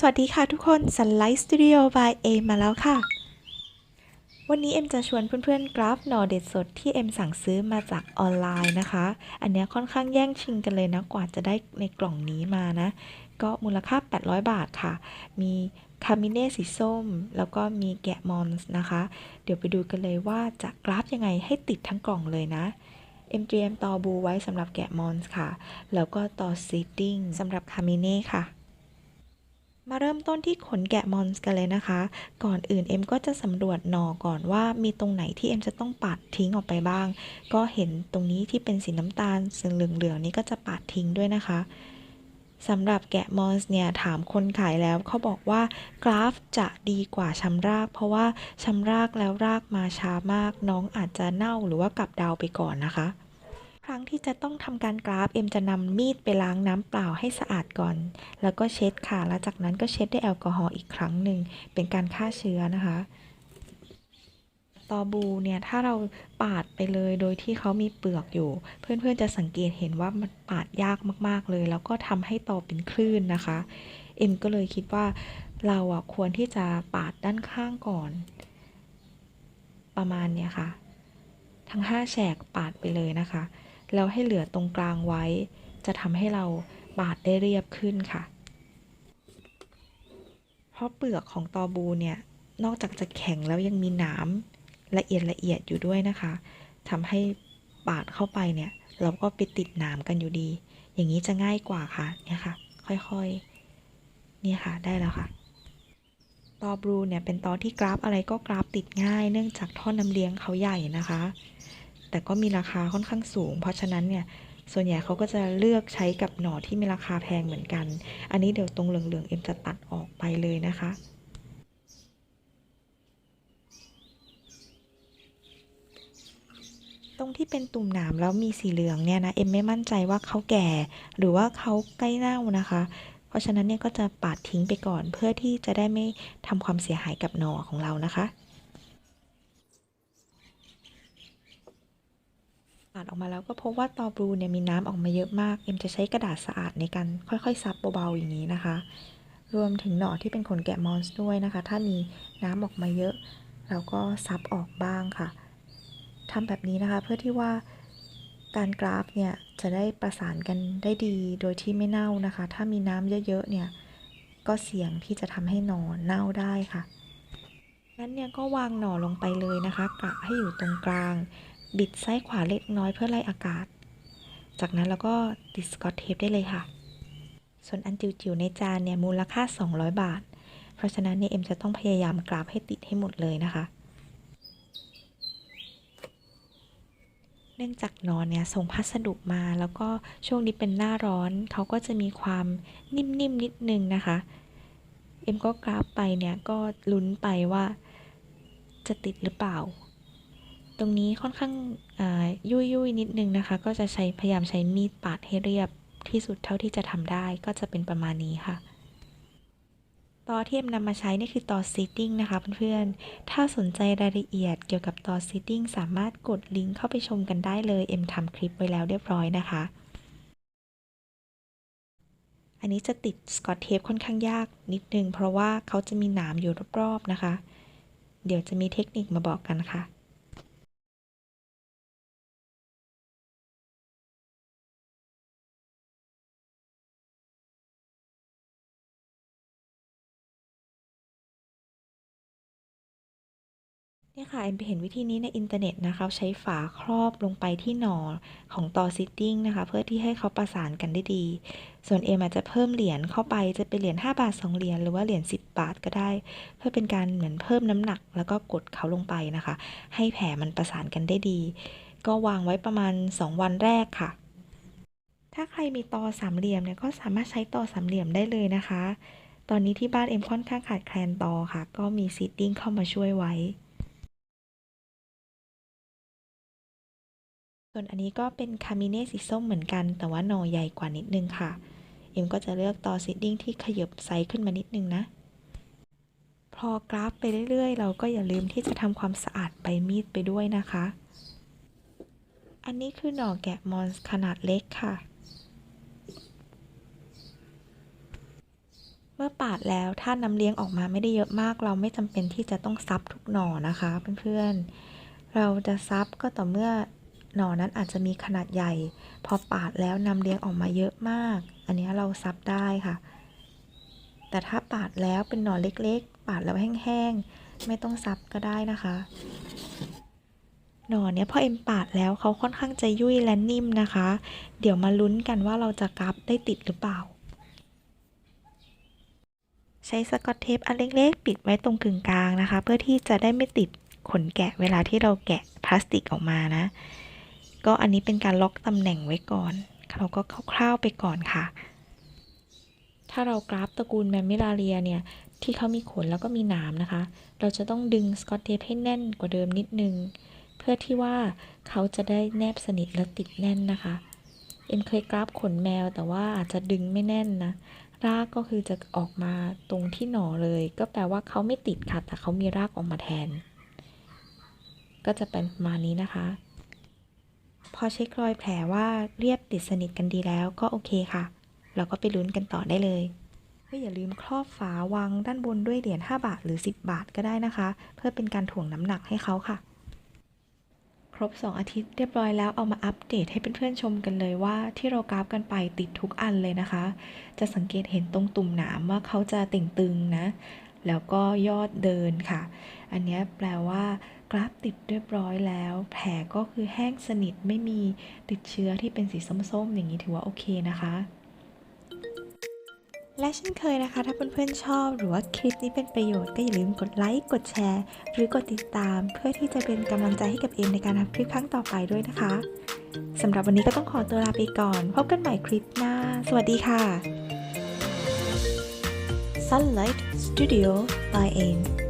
สวัสดีค่ะทุกคน Sunlight Studio by เอมมาแล้วค่ะ วันนี้เอ็มจะชวนเพื่อนๆ กราฟหน่อเด็ดสดที่เอ็มสั่งซื้อมาจากออนไลน์นะคะ อันนี้ค่อนข้างแย่งชิงกันเลยนะ กว่าจะได้ในกล่องนี้มานะ ก็มูลค่า 800 บาทค่ะ มีคามิเน่สีส้ม แล้วก็มีแกะมอนส์นะคะ เดี๋ยวไปดูกันเลยว่าจะกราฟยังไงให้ติดทั้งกล่องเลยนะเอ็มเตรียมตอบูไว้สำหรับแกะมอนส์ค่ะ แล้วก็ต่อซีดดิ้งสำหรับคามิเน่ค่ะ มาเริ่มต้นที่ขนแกะมอนส์กันเลยนะคะ ก่อนอื่นเอ็มก็จะสำรวจหน่อก่อนว่ามีตรงไหนที่เอ็มจะต้องปัดทิ้งออกไปบ้าง ก็เห็นตรงนี้ที่เป็นสีน้ำตาลสีเหลืองๆนี้ก็จะปัดทิ้งด้วยนะคะสำหรับแกะมอนส์เนี่ยถามคนขายแล้วเขาบอกว่ากราฟจะดีกว่าชำราก เพราะว่าชำรากแล้วรากมาช้ามาก น้องอาจจะเน่าหรือว่ากลับดาวไปก่อนนะคะ ครั้งที่จะต้องทำการกราฟเอ็มจะนำมีดไปล้างน้ำเปล่าให้สะอาดก่อน แล้วก็เช็ดค่ะ แล้วจากนั้นก็เช็ดด้วยแอลกอฮอล์อีกครั้งหนึ่ง เป็นการฆ่าเชื้อนะคะตอบูเนี่ยถ้าเราปาดไปเลยโดยที่เขามีเปลือกอยู่ เพื่อนๆจะสังเกตเห็นว่ามันปาดยากมากๆเลย แล้วก็ทำให้ตอเป็นคลื่นนะคะ เอ็มก็เลยคิดว่าเราอะควรที่จะปาดด้านข้างก่อน ประมาณเนี้ยค่ะ ทั้งห้าแฉกปาดไปเลยนะคะ แล้วให้เหลือตรงกลางไว้ จะทำให้เราปาดได้เรียบขึ้นค่ะ เพราะเปลือกของตอบูเนี่ยนอกจากจะแข็งแล้วยังมีหนามละเอียดละเอียดอยู่ด้วยนะคะทำให้ปาดเข้าไปเนี่ย เราก็ไปติดหนามกันอยู่ดี อย่างนี้จะง่ายกว่าค่ะเนี่ยค่ะ ค่อยๆนี่ค่ะได้แล้วค่ะตอบลูเนี่ยเป็นตอที่กราฟอะไรก็กราฟติดง่าย เนื่องจากท่อน้ำเลี้ยงเขาใหญ่นะคะ แต่ก็มีราคาค่อนข้างสูง เพราะฉะนั้นเนี่ยส่วนใหญ่เขาก็จะเลือกใช้กับหน่อที่มีราคาแพงเหมือนกัน อันนี้เดี๋ยวตรงเหลืองๆเอ็มจะตัดออกไปเลยนะคะตรงที่เป็นตุ่มหนามแล้วมีสีเหลืองเนี่ยนะเอ็มไม่มั่นใจว่าเขาแก่ หรือว่าเขาใกล้เน่านะคะ เพราะฉะนั้นเนี่ยก็จะปาดทิ้งไปก่อนเพื่อที่จะได้ไม่ทำความเสียหายกับหน่อของเรานะคะาดออกมาแล้วก็พบว่าตอบลูเนี่ยมีน้ำออกมาเยอะมาก เอ็มจะใช้กระดาษสะอาดในการค่อยๆซับเบาๆอย่างนี้นะคะ รวมถึงหน่อที่เป็นขนแกะมอนส์ด้วยนะคะ ถ้ามีน้ำออกมาเยอะ เราก็ซับออกบ้างค่ะทำแบบนี้นะคะเพื่อที่ว่าการกราฟเนี่ยจะได้ประสานกันได้ดีโดยที่ไม่เน่านะคะ ถ้ามีน้ำเยอะๆเนี่ยก็เสี่ยงที่จะทำให้หน่อเน่าได้ค่ะงั้นเนี่ยก็วางหน่อลงไปเลยนะคะ กะให้อยู่ตรงกลาง บิดซ้ายขวาเล็กน้อยเพื่อไล่อากาศ จากนั้นเราก็ติดสกอตเทปได้เลยค่ะ ส่วนอันจิ๋วๆในจานเนี่ยมูลค่า 200 บาท เพราะฉะนั้นเนี่ยเอ็มจะต้องพยายามกราฟให้ติดให้หมดเลยนะคะ เนื่องจากนอนเนี่ยส่งพัสดุมาแล้วก็ช่วงนี้เป็นหน้าร้อนเขาก็จะมีความนิ่มๆนนิดนึงนะคะ เอ็มก็กราฟไปเนี่ยก็ลุ้นไปว่าจะติดหรือเปล่า ตรงนี้ค่อนข้างยุ่ยยุยนิดนึงนะคะ ก็จะใช้พยายามใช้มีดปาดให้เรียบที่สุดเท่าที่จะทำได้ ก็จะเป็นประมาณนี้ค่ะตอที่เอ็มนำมาใช้นี่คือตอซีติ้งนะคะเพื่อนๆ ถ้าสนใจรายละเอียดเกี่ยวกับตอซีติ้งสามารถกดลิงก์เข้าไปชมกันได้เลย เอ็มทำคลิปไว้แล้วเรียบร้อยนะคะ อันนี้จะติดสกอตเทปค่อนข้างยากนิดนึง เพราะว่าเขาจะมีหนามอยู่รอบๆนะคะ เดี๋ยวจะมีเทคนิคมาบอกกันค่ะ เนี่ยค่ะเอ็มไปเห็นวิธีนี้ในอินเทอร์เน็ตนะคะใช้ฝาครอบลงไปที่หนอของตอซิตติ้งนะคะ เพื่อที่ให้เขาประสานกันได้ดี ส่วนเอ็มอาจจะเพิ่มเหรียญเข้าไปจะเป็นเหรียญ5บาท 2 เหรียญหรือว่าเหรียญ10 บาทก็ได้ เพื่อเป็นการเหมือนเพิ่มน้ำหนัก แล้วก็กดเขาลงไปนะคะ ให้แผลมันประสานกันได้ดี ก็วางไว้ประมาณ 2 วันแรกค่ะ ถ้าใครมีตอสามเหลี่ยมเนี่ยก็สามารถใช้ตอสามเหลี่ยมได้เลยนะคะ ตอนนี้ที่บ้านเอ็มค่อนข้างขาดแคลนตอค่ะ ก็มีซีตติ้งเข้ามาช่วยไว้ ส่วนอันนี้ก็เป็นคามิเน่สีส้มเหมือนกัน แต่ว่าหน่อใหญ่กว่านิดนึงค่ะ เอ็มก็จะเลือกต่อซีดดิ้งที่ขยบไซส์ขึ้นมานิดนึงนะ พอกราฟไปเรื่อยๆ เราก็อย่าลืมที่จะทำความสะอาดใบมีดไปด้วยนะคะ อันนี้คือหน่อแกะมอนส์ขนาดเล็กค่ะเมื่อปาดแล้วถ้าน้ำเลี้ยงออกมาไม่ได้เยอะมาก เราไม่จำเป็นที่จะต้องซับทุกหน่อนะคะเพื่อนๆ เราจะซับก็ต่อเมื่อ หน่อนั้นอาจจะมีขนาดใหญ่ พอปาดแล้วนำเลี้ยงออกมาเยอะมาก อันนี้เราซับได้ค่ะ แต่ถ้าปาดแล้วเป็นหน่อเล็กๆ ปาดแล้วแห้งๆ ไม่ต้องซับก็ได้นะคะ หน่อเนี้ยพอเอ็มปาดแล้วเขาค่อนข้างจะยุ่ยและนิ่มนะคะ เดี๋ยวมาลุ้นกันว่าเราจะกราฟได้ติดหรือเปล่า ใช้สกอตเทปอันเล็กๆ ปิดไว้ตรงกึ่งกลางนะคะ เพื่อที่จะได้ไม่ติดขนแกะเวลาที่เราแกะพลาสติกออกมานะ ก็อันนี้เป็นการล็อกตำแหน่งไว้ก่อน เราก็คร่าวๆไปก่อนค่ะ ถ้าเรากราฟตระกูลแมมมิลาเรียเนี่ย ที่เขามีขนแล้วก็มีหนามนะคะ เราจะต้องดึงสกอตเทปให้แน่นกว่าเดิมนิดนึง เพื่อที่ว่าเขาจะได้แนบสนิทและติดแน่นนะคะ เอ็มเคยกราฟขนแมวแต่ว่าอาจจะดึงไม่แน่นนะรากก็คือจะออกมาตรงที่หน่อเลย ก็แปลว่าเขาไม่ติดค่ะ แต่เขามีรากออกมาแทน ก็จะเป็นประมาณนี้นะคะ พอเช็ครอยแผลว่าเรียบติดสนิทกันดีแล้วก็โอเคค่ะ เราก็ไปลุ้นกันต่อได้เลยก็อย่าลืมครอบฝาวางด้านบนด้วยเหรียญ5บาทหรือ 10 บาทก็ได้นะคะ เพื่อเป็นการถ่วงน้ำหนักให้เขาค่ะ ครบ 2 อาทิตย์เรียบร้อยแล้วเอามาอัปเดตให้เพื่อนๆชมกันเลยว่าที่เรากราฟกันไปติดทุกอันเลยนะคะ จะสังเกตเห็นตรงตุ่มหนามว่าเขาจะเต่งตึงนะ แล้วก็ยอดเดินค่ะ อันนี้แปลว่า กราฟติดเรียบร้อยแล้ว แผลก็คือแห้งสนิทไม่มีติดเชื้อที่เป็นสีส้มๆ อย่างนี้ถือว่าโอเคนะคะและเช่นเคยนะคะ ถ้าเพื่อนๆชอบ หรือว่าคลิปนี้เป็นประโยชน์ก็อย่าลืมกดไลค์ กดแชร์ หรือกดติดตาม เพื่อที่จะเป็นกำลังใจให้กับเอมในการทำคลิปครั้งต่อไปด้วยนะคะสำหรับวันนี้ก็ต้องขอตัวลาไปก่อน พบกันใหม่คลิปหน้า สวัสดีค่ะ Sunlight Studio by Aim